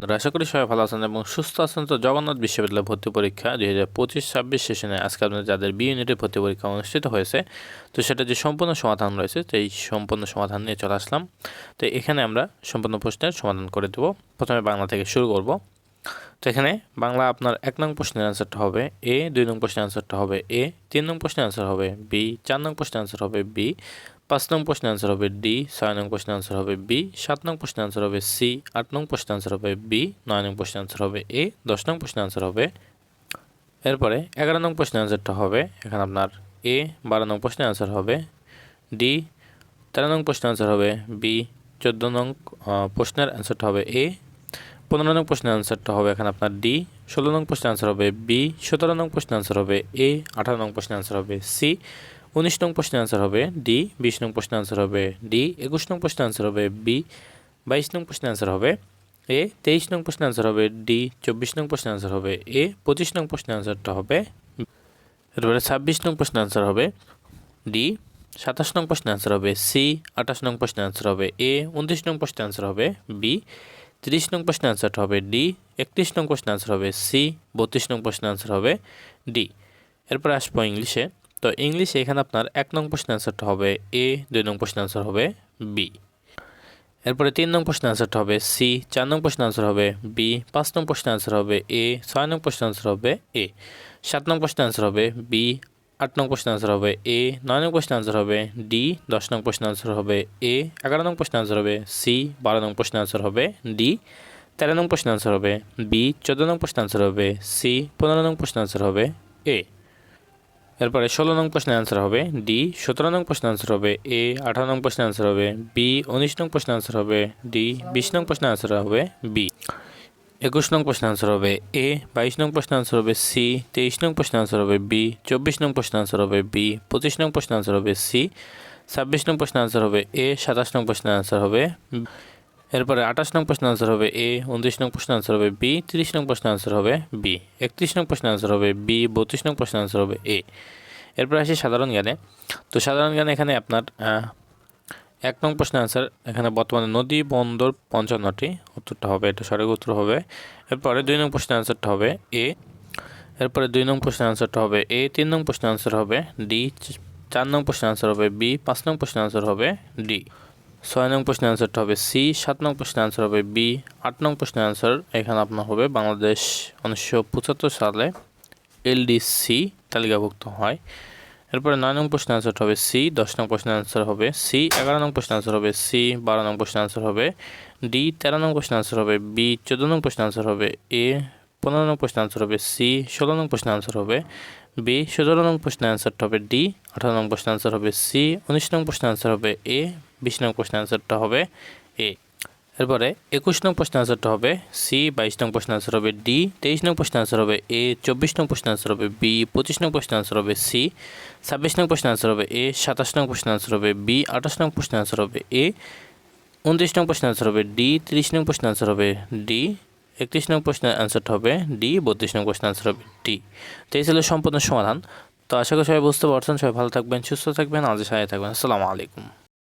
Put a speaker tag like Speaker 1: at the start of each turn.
Speaker 1: বন্ধুরা, আশা করি সবাই ভালো আছেন এবং সুস্থ আছেন। তো জগন্নাথ বিশ্ববিদ্যালয় ভর্তি পরীক্ষা দুই হাজার পঁচিশ ছাব্বিশ সেশনে আজকে আপনাদের যাদের বি ইউনিটের ভর্তি পরীক্ষা অনুষ্ঠিত হয়েছে, তো সেটা যে সম্পূর্ণ সমাধান রয়েছে এই সম্পূর্ণ সমাধান নিয়ে চলে আসলাম। তো এখানে আমরা সম্পূর্ণ প্রশ্নের সমাধান করে দেবো। প্রথমে বাংলা থেকে শুরু করব। তো এখানে বাংলা আপনার এক নং প্রশ্নের অ্যান্সারটা হবে এ দুই নং প্রশ্নের অ্যান্সারটা হবে এ তিন নং প্রশ্নের অ্যান্সার হবে বি চার নং প্রশ্নের অ্যান্সার হবে বি পাঁচ নং প্রশ্নের অ্যান্সার হবে ডি ছয় নং প্রশ্নের অ্যান্সার হবে বি সাত নং প্রশ্নের অ্যান্সার হবে সি আট নং প্রশ্নের অ্যান্সার হবে বি নয় নং প্রশ্নের অ্যান্সার হবে এ দশ নং প্রশ্নের অ্যান্সার হবে এরপরে এগারো নং প্রশ্নের অ্যান্সারটা হবে এখানে আপনার এ বারো নং প্রশ্নের অ্যান্সার হবে ডি তেরো নং প্রশ্নের অ্যান্সার হবে বি চোদ্দ নং প্রশ্নের অ্যান্সারটা হবে এ পনেরো নং প্রশ্নের অ্যান্সারটা হবে এখানে আপনার ডি ষোলো নং প্রশ্নের অ্যান্সার হবে বি সতেরো নং প্রশ্নের অ্যান্সার হবে এ আঠারো নং প্রশ্নের অ্যান্সার হবে সি উনিশ নং প্রশ্নের অ্যান্সার হবে ডি বিশ নং প্রশ্নের অ্যান্সার হবে ডি একুশ নং প্রশ্নের অ্যান্সার হবে বি বাইশ নং প্রশ্নের অ্যান্সার হবে এ তেইশ নং প্রশ্নের অ্যান্সার হবে ডি চব্বিশ নং প্রশ্নের অ্যান্সার হবে এ পঁচিশ নং প্রশ্নের অ্যান্সারটা হবে এরপরে ছাব্বিশ নং প্রশ্নের অ্যান্সার হবে ডি সাতাশ নং প্রশ্নের অ্যান্সার হবে সি আঠাশ নং প্রশ্নের অ্যান্সার হবে এ উনত্রিশ নং প্রশ্নের অ্যান্সার হবে বি তিরিশ নং প্রশ্নের অ্যান্সারটা হবে ডি একত্রিশ নং প্রশ্নের অ্যান্সার হবে সি বত্রিশ নং প্রশ্নের অ্যান্সার হবে ডি এরপরে আসব ইংলিশে তো ইংলিশে এখানে আপনার এক নং প্রশ্নের অ্যান্সারটা হবে এ দুই নং প্রশ্নের অ্যান্সার হবে বি এরপরে তিন নং প্রশ্নের অ্যান্সারটা হবে সি চার নং প্রশ্নের অ্যান্সার হবে বি পাঁচ নং প্রশ্নের অ্যান্সার হবে এ ছয় নং প্রশ্নের অ্যান্সার হবে এ সাত নং প্রশ্নের অ্যান্সার হবে বি আট নং প্রশ্নের অ্যান্সার হবে এ নয় নং প্রশ্নের অ্যান্সার হবে ডি দশ নং প্রশ্নের অ্যান্সার হবে এ এগারো নং প্রশ্নের অ্যান্সার হবে সি বারো নং প্রশ্নের অ্যান্সার হবে ডি তেরো নং প্রশ্নের অ্যান্সার হবে বি চোদ্দ নং প্রশ্নের অ্যান্সার হবে সি পনেরো নং প্রশ্নের অ্যান্সার হবে এ এরপরে ষোলো নং প্রশ্নের অ্যান্সার হবে ডি সতেরো নং প্রশ্নের অ্যান্সার হবে এ আঠারো নং প্রশ্নের অ্যান্সার হবে বি উনিশ নং প্রশ্নের অ্যান্সার হবে ডি বিশ নং প্রশ্নের অ্যান্সার হবে বি একুশ নং প্রশ্নের অ্যান্সার হবে এ বাইশ নং প্রশ্নের অ্যান্সার হবে সি তেইশ নং প্রশ্নের অ্যান্সার হবে বি চব্বিশ নং প্রশ্নের অ্যান্সার হবে বি পঁচিশ নং প্রশ্নের অ্যান্সার হবে সি ছাব্বিশ নং প্রশ্নের অ্যান্সার হবে এ সাতাশ নং প্রশ্নের অ্যান্সার হবে এরপরে আঠাশ নং প্রশ্ন অ্যান্সার হবে এ উনত্রিশ নং প্রশ্ন অ্যান্সার হবে বি তিরিশ নং প্রশ্ন অ্যান্সার হবে বি একত্রিশ নং প্রশ্ন অ্যান্সার হবে বি বত্রিশ নং প্রশ্ন অ্যান্সার হবে এ এরপর আসি সাধারণ জ্ঞানে তো সাধারণ জ্ঞানে এখানে আপনার এক নং প্রশ্ন অ্যান্সার এখানে বর্তমানে নদী বন্দর পঞ্চান্নটি উত্তরটা হবে এটা সঠিক উত্তর হবে এরপরে দুই নং প্রশ্ন অ্যান্সারটা হবে এ এরপরে দুই নং প্রশ্ন অ্যান্সারটা হবে এ তিন নং প্রশ্ন অ্যান্সার হবে ডি চার নং প্রশ্ন অ্যান্সার হবে বি পাঁচ নং প্রশ্নের অ্যান্সার হবে ডি ছয় নং প্রশ্নের অ্যান্সারটা হবে সি সাত নং প্রশ্নের অ্যান্সার হবে বি আট নং প্রশ্নের অ্যান্সার এখানে আপনার হবে বাংলাদেশ উনিশশো পঁচাত্তর সালে এলডিসি তালিকাভুক্ত হয় এরপরে নয় নং প্রশ্নের অ্যান্সারটা হবে সি দশ নং প্রশ্নের অ্যান্সার হবে সি এগারো নং প্রশ্নের অ্যান্সার হবে সি বারো নং প্রশ্নের অ্যান্সার হবে ডি তেরো নং প্রশ্নের অ্যান্সার হবে বি চোদ্দ নং প্রশ্নের অ্যান্সার হবে এ পনেরো নং প্রশ্নের অ্যান্সার হবে সি ষোলো নং প্রশ্নের অ্যান্সার হবে বি সতেরো নং প্রশ্নের অ্যান্সারটা হবে ডি আঠারো নং প্রশ্নের অ্যান্সার হবে সি উনিশ নং প্রশ্নের অ্যান্সার হবে এ বিশ নং প্রশ্নের অ্যান্সারটা হবে এ এরপরে একুশ নং প্রশ্নের অ্যান্সারটা হবে সি বাইশ নং প্রশ্নের অ্যান্সার হবে ডি তেইশ নং প্রশ্নের অ্যান্সার হবে এ চব্বিশ নং প্রশ্নের অ্যান্সার হবে বি পঁচিশ নং প্রশ্নের অ্যান্সার হবে সি ছাব্বিশ নং প্রশ্নের অ্যান্সার হবে এ সাতাশ নং প্রশ্নের অ্যান্সার হবে বি আঠাশ নং প্রশ্নের অ্যান্সার হবে এ উনত্রিশ নং প্রশ্নের অ্যান্সার হবে ডি তিরিশ নং প্রশ্নের অ্যান্সার হবে ডি একত্রিশ নং প্রশ্নের অ্যান্সারটা হবে ডি বত্রিশ নং প্রশ্নের অ্যান্সার হবে ডি তো এই ছিল সম্পূর্ণ সমাধান তো আশা করি সবাই বুঝতে পারছেন সবাই ভালো থাকবেন সুস্থ থাকবেন আজ সাথে থাকবেন আসসালামু আলাইকুম